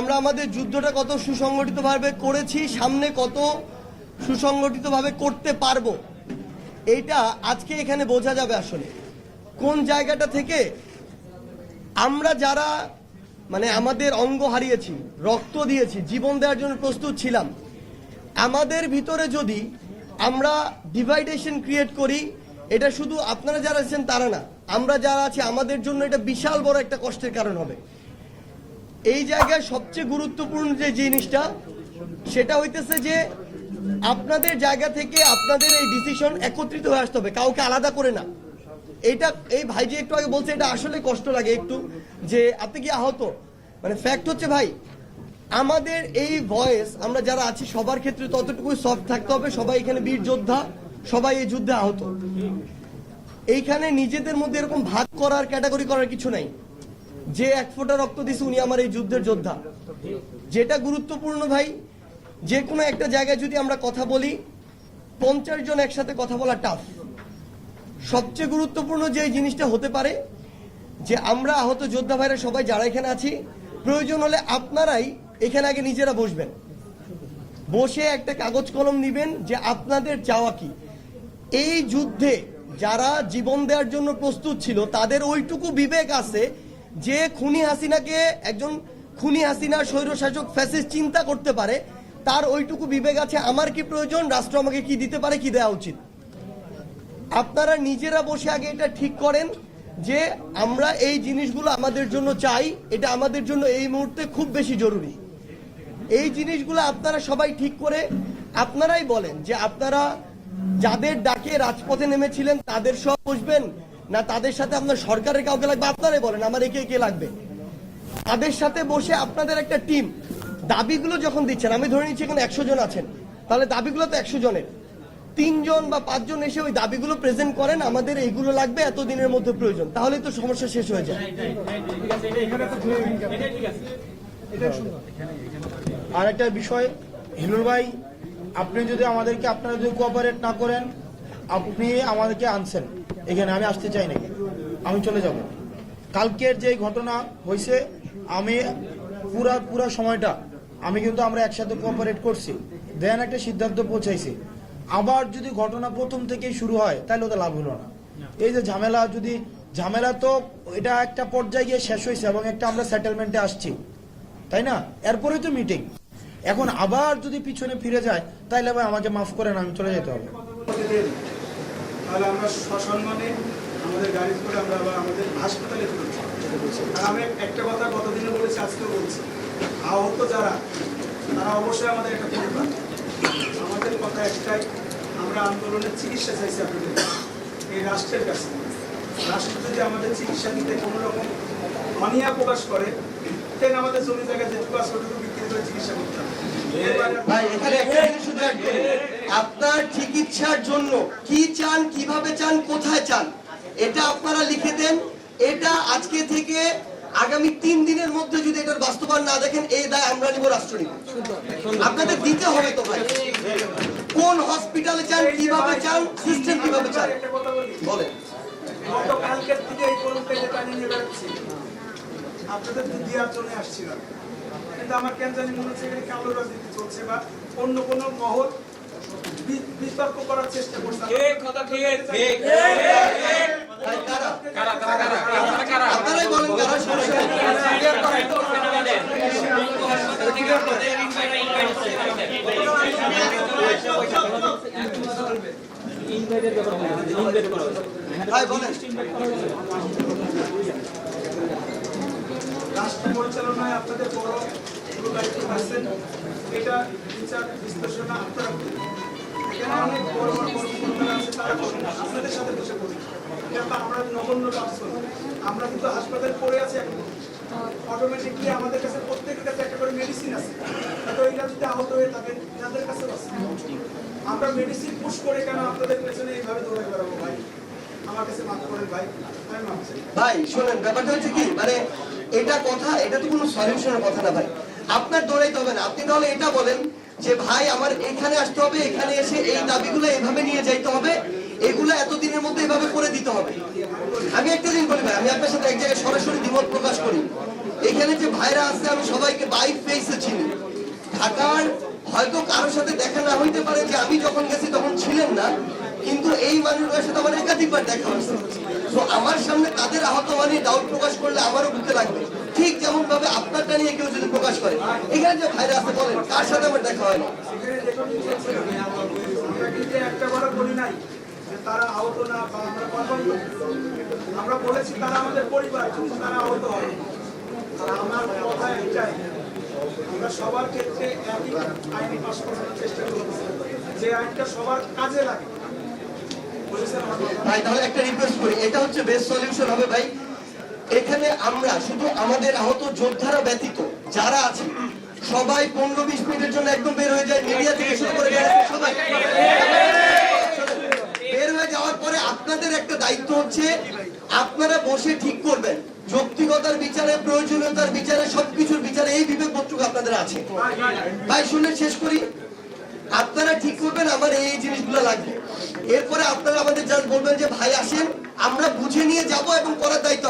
আমরা আমাদের যুদ্ধটা কত সুসংগঠিতভাবে করেছি, সামনে কত সুসংগঠিতভাবে করতে পারব, এইটা আজকে এখানে বোঝা যাবে আসলে। কোন জায়গাটা থেকে আমরা যারা মানে আমাদের অঙ্গ হারিয়েছি, রক্ত দিয়েছি, জীবন দেওয়ার জন্য প্রস্তুত ছিলাম, আমাদের ভিতরে যদি আমরা ডিভাইডেশন ক্রিয়েট করি, এটা শুধু আপনারা যারা আছেন তারা না, আমরা যারা আছি, আমাদের জন্য এটা বিশাল বড় একটা কষ্টের কারণ হবে। এই জায়গায় সবচেয়ে গুরুত্বপূর্ণ যে জিনিসটা, সেটা হইতেছে যে আপনাদের জায়গা থেকে আপনাদের এই ডিসিশন একত্রিত হয়ে আসতে হবে, কাউকে আলাদা করে না। এটা এই ভাই যে একটু আগে বলছে, এটা আসলে কষ্ট লাগে একটু, যে আপনি কি আহত? মানে ফ্যাক্ট হচ্ছে ভাই, আমাদের এই ভয়েস আমরা যারা আছি, সবার ক্ষেত্রে ততটুকুই সফট থাকতে হবে, সবাই এখানে বীর যোদ্ধা, সবাই এই যুদ্ধে আহত। এইখানে নিজেদের মধ্যে এরকম ভাগ করার ক্যাটাগরি করার কিছু নাই। যে এক ফোঁটা রক্ত দিছে উনি আমার এই যুদ্ধের যোদ্ধা। যেটা গুরুত্বপূর্ণ ভাই, যে কোনো একটা জায়গায় যদি আমরা কথা বলি, পঞ্চাশ জন একসাথে কথা বলা টাফ সবচেয়ে গুরুত্বপূর্ণ যে জিনিসটা হতে পারে, যে আমরা আহত যোদ্ধা ভাইরা সবাই যারা এখানে আছি, প্রয়োজন হলে আপনারাই এখানে আগে নিজেরা বসবেন। বসে একটা কাগজ কলম নিবেন যে আপনাদের চাওয়া কি। এই যুদ্ধে যারা জীবন দেওয়ার জন্য প্রস্তুত ছিল, তাদের ওইটুকু বিবেক আছে যে খুনি হাসিনাকে একজন খুনি হাসিনা স্বৈরশাসক ফ্যাসিস্ট চিন্তা করতে পারে, তার ওইটুকু বিবেক আছে, আমার কি প্রয়োজন? রাষ্ট্র আমাকে কি দিতে পারে, কি দেওয়া উচিত? আপনারা নিজেরা বসে আগে এটা ঠিক করেন যে আমরা এই জিনিসগুলো আমাদের জন্য চাই, এটা আমাদের জন্য এই মুহূর্তে খুব বেশি জরুরি। এই জিনিসগুলো আপনারা সবাই ঠিক করে, আপনারাই বলেন যে আপনারা যাদের ডাকে রাজপথে নেমেছিলেন, তাদের সব বসবেন না, তাদের সাথে আপনার সরকারের কাউকে লাগবে? আপনারাই বলেন, আমার একে কে লাগবে? তাদের সাথে বসে আপনাদের একটা টিম দাবিগুলো যখন দিচ্ছেন, আমি ধরে নিচ্ছি এখানে একশো জন আছেন, তাহলে দাবিগুলো তো একশো জনের। তিনজন বা পাঁচজন এসে ওই দাবিগুলো প্রেজেন্ট করেন, আমাদের এইগুলো লাগবে এত দিনের মধ্যে প্রয়োজন। তাহলেই তো সমস্যা শেষ হয়ে যায়। আর একটা বিষয় হিলুল ভাই, আপনি যদি আমাদেরকে, আপনারা যদি কোঅপারেট না করেন, আপনি আমাদেরকে আনছেন। এখানে আমি আসতে চাই নাকি? আমি চলে যাব। কালকের যে ঘটনা হয়েছে, আমি পুরা পুরা সময়টা, আমি কিন্তু আমরা একসাথে কোঅপারেট করছি। দেন একটা সিদ্ধান্ত পৌঁছাইছি। আবার যদি ঘটনা প্রথম থেকেই শুরু হয়, তাহলে ওটা লাভ হলো না। এই যে ঝামেলা, যদি ঝামেলা তো এটা একটা পর্যায়ে গিয়ে শেষ হয়েছে এবং একটা আমরা সেটেলমেন্টে আসছি, তাই না? এরপরে তো মিটিং এখন আবার যদি পিছনে ফিরে যায়, তাইলে ভাই আমাকে মাফ করেন, আমি চলে যেতে হবে। তাহলে আমরা সসম্মানে আমাদের গাড়ি করে আমরা আবার আমাদের হাসপাতালে আর আমি একটা কথা গতদিনে বলেছি, আজকেও বলছি। আহত যারা, তারা অবশ্যই আমাদের একটা পরিবার আমাদের কথা একটাই, আমরা আন্দোলনের চিকিৎসা চাইছি আপনাদের এই রাষ্ট্রের কাছে। রাষ্ট্র যদি আমাদের চিকিৎসা দিতে কোনো রকম অনিয়া প্রকাশ করে তেন আমাদের জমি জায়গায় যেটুকু আছে বিক্রি করে চিকিৎসা করতে হবে। আপনার চিকিৎসার জন্য কি চান, কীভাবে চান, কোথায় চান, এটা আপনারা লিখে দেন। এটা আজকে থেকে আগামী তিন দিনের মধ্যে যদি এটার বাস্তবায়ন না দেখেন, এই দায় আমরা নিব রাষ্ট্র নিব আপনাদের দিতে হবে তো ভাই। কোন হসপিটালে চান, কীভাবে চান, সিস্টেম কীভাবে চান? বলেন। আপনাদের তো দেওয়ার জন্য আসছিলাম। কিন্তু আমার কেন জানি মনে হচ্ছে এখানে কালো রাজনীতি চলছে বা অন্য কোনো মহল বিতর্ক করার চেষ্টা করছে ভাই, কারা? আপনারাই বলেন কারা সমস্যা নেই। ভাই বলেন রাষ্ট্র পরিচালনায় আপনাদের বড় দায়িত্ব পাচ্ছেন এটা বিচার বিশ্লেষণা আপনারা করুন। আমরা মেডিসিন আহত হয়ে থাকে তাদের কাছে আমরা মেডিসিন পুশ করে কেন আপনাদের পেছনে এইভাবে দৌড়ে বেড়াবো ভাই আমার কাছে মাফ করেন ভাই ভাই শোনেন, ব্যাপারটা হচ্ছে কি মানে এটা কথা, এটা তো কোনো সলিউশনের কথা না ভাই আপনার দৌড়াইতে হবে না। আপনি তাহলে এটা বলেন যে, ভাই, আমার এখানে আসতে হবে, এখানে এসে এই দাবিগুলো এভাবে নিয়ে যাইতে হবে। এগুলো এতদিনের মধ্যে এভাবে করে দিতে হবে। আমি একটা দিন বলি ভাই, আমি আপনার সাথে এক জায়গায় সরাসরি দ্বিমত প্রকাশ করি। এখানে যে ভাইরা আছে, আমি সবাইকে বাইক ফেসে চিনি। ঢাকার হয়তো কারোর সাথে দেখা না হইতে পারে যে আমি যখন গেছি তখন ছিলেন না, কিন্তু এই মানুষগুলোর সাথে আমার একাধিকবার দেখা হয়েছে। তো আমার সামনে তাদের আহত মানে ডাউট প্রকাশ করলে আমারও বুঝতে লাগবে। ঠিক যেমন ভাবে আপনারটা নিয়ে কেউ যদি প্রকাশ করে এখানে যে ভাইরা আছে বলেন কার সাথে আমার দেখা হয় না তারা আহত না আমরা বলেছি তারা আমাদের পরিবার তারা আহত হয় আমার কথা এটাই আমরা সবার ক্ষেত্রে একই আইন পাস করানোর চেষ্টা করছি যে আইনটা সবার কাজে লাগে। ভাই তাহলে একটা রিকোয়েস্ট করি এটা হচ্ছে বেস্ট সলিউশন হবে ভাই। এখানে আমরা শুধু আমাদের আহত যোদ্ধারা ব্যতীত যারা আছে সবাই পনেরো বিশ মিনিটের জন্য একদম বের হয়ে যায়, মিডিয়া থেকে শুরু করে সবাই। বের হয়ে যাওয়ার পরে আপনাদের একটা দায়িত্ব হচ্ছে, আপনারা বসে ঠিক করবেন। যৌক্তিকতার বিচারে, প্রয়োজনীয়তার বিচারে, সবকিছুর বিচারে এই বিবেক বোধটুকু আপনাদের আছে। ভাই, শুনে শেষ করি। আপনারা ঠিক করবেন, আমার এই জিনিসগুলো লাগবে। এরপরে আপনারা আমাদের জাস্ট বলবেন যে, ভাই, আসেন, আমরা বুঝে নিয়ে যাব এবং করার দায়িত্ব